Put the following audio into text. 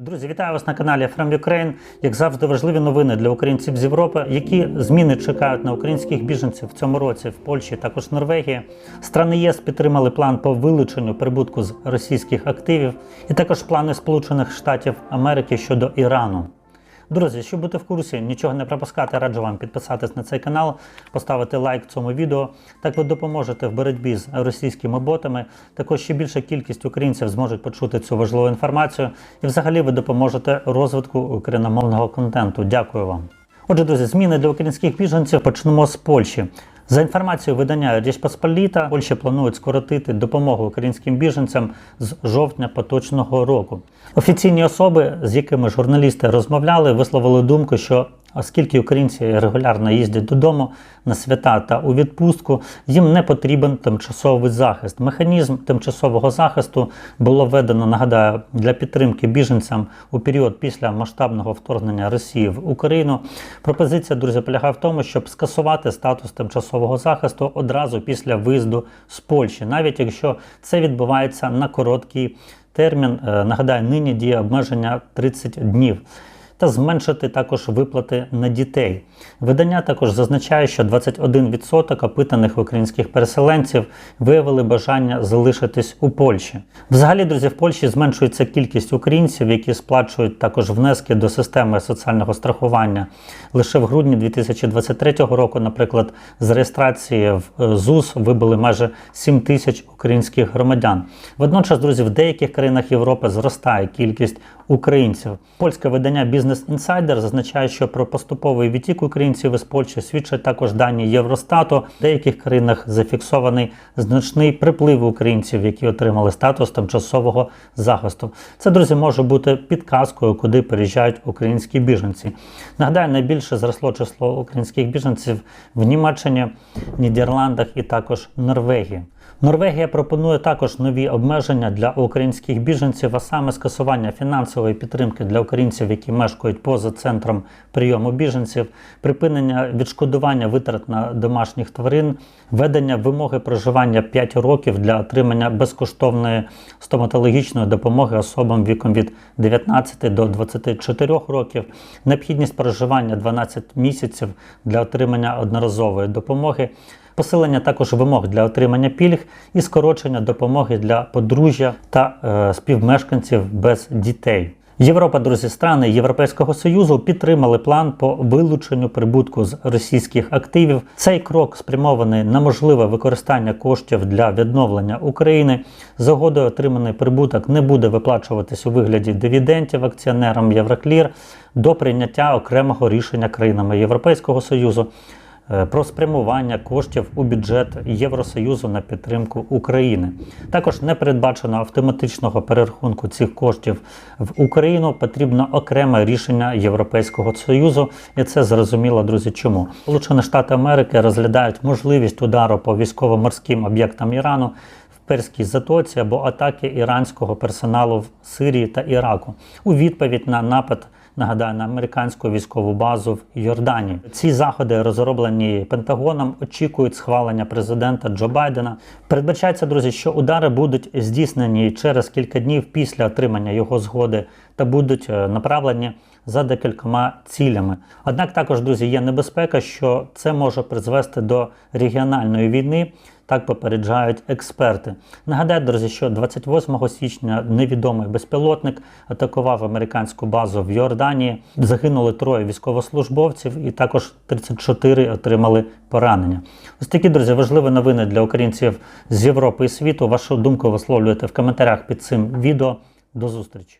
Друзі, вітаю вас на каналі From Ukraine. Як завжди, важливі новини для українців з Європи. Які зміни чекають на українських біженців в цьому році в Польщі, також Норвегії. Страни ЄС підтримали план по вилученню прибутку з російських активів, і також плани Сполучених Штатів Америки щодо Ірану. Друзі, щоб бути в курсі, нічого не пропускати, раджу вам підписатись на цей канал, поставити лайк цьому відео. Так ви допоможете в боротьбі з російськими ботами. Також ще більша кількість українців зможуть почути цю важливу інформацію. І взагалі ви допоможете розвитку україномовного контенту. Дякую вам. Отже, друзі, зміни для українських біженців почнемо з Польщі. За інформацією видання Річ Посполіта, Польща планують скоротити допомогу українським біженцям з жовтня поточного року. Офіційні особи, з якими журналісти розмовляли, висловили думку, що оскільки українці регулярно їздять додому на свята та у відпустку, їм не потрібен тимчасовий захист. Механізм тимчасового захисту було введено, нагадаю, для підтримки біженцям у період після масштабного вторгнення Росії в Україну. Пропозиція, друзі, полягає в тому, щоб скасувати статус тимчасового захисту одразу після виїзду з Польщі, навіть якщо це відбувається на короткий термін. Е, Нагадаю, нині діє обмеження 30 днів. Та зменшити також виплати на дітей. Видання також зазначає, що 21% опитаних українських переселенців виявили бажання залишитись у Польщі. Взагалі, друзі, в Польщі зменшується кількість українців, які сплачують також внески до системи соціального страхування. Лише в грудні 2023 року, наприклад, з реєстрації в е, ЗУС вибили майже 7 тисяч українських громадян. Водночас, друзі, в деяких країнах Європи зростає кількість українців. Польське видання Business Insider зазначає, що про поступовий відтік українців із Польщі свідчать також дані Євростату. В деяких країнах зафіксований значний приплив українців, які отримали статус тимчасового захисту. Це, друзі, може бути підказкою, куди переїжджають українські біженці. Нагадаю, найбільше зросло число українських біженців в Німеччині, Нідерландах і також Норвегії. Норвегія пропонує також нові обмеження для українських біженців, а саме скасування фінансової підтримки для українців, які мешкають поза центром прийому біженців, припинення відшкодування витрат на домашніх тварин, введення вимоги проживання 5 років для отримання безкоштовної стоматологічної допомоги особам віком від 19 до 24 років, необхідність проживання 12 місяців для отримання одноразової допомоги посилення також вимог для отримання пільг і скорочення допомоги для подружжя та е, співмешканців без дітей. Європа, друзі, страни Європейського союзу підтримали план по вилученню прибутку з російських активів. Цей крок спрямований на можливе використання коштів для відновлення України. Згодою отриманий прибуток не буде виплачуватись у вигляді дивідендів акціонерам Євроклір до прийняття окремого рішення країнами Європейського союзу. Е, про спрямування коштів у бюджет Євросоюзу на підтримку України. Також не передбачено автоматичного перерахунку цих коштів в Україну. Потрібно окреме рішення Європейського союзу, і це зрозуміло, друзі. Чому Сполучені Штати Америки розглядають можливість удару по військово-морським об'єктам Ірану. Перській затоці або атаки іранського персоналу в Сирії та Іраку у відповідь на напад нагадаю, на американську військову базу в Йорданії. Ці заходи, розроблені Пентагоном, очікують схвалення президента Джо Байдена. Передбачається, друзі, що удари будуть здійснені через кілька днів після отримання його згоди та будуть е, направлені за декількома цілями. Однак також, друзі, є небезпека, що це може призвести до регіональної війни. Так попереджають експерти. Нагадаю, друзі, що 28 січня невідомий безпілотник атакував американську базу в Йорданії. Загинули троє військовослужбовців, і також 34 отримали поранення. Ось такі друзі, важливі новини для українців з Європи і світу. Вашу думку висловлюєте в коментарях під цим відео. До зустрічі!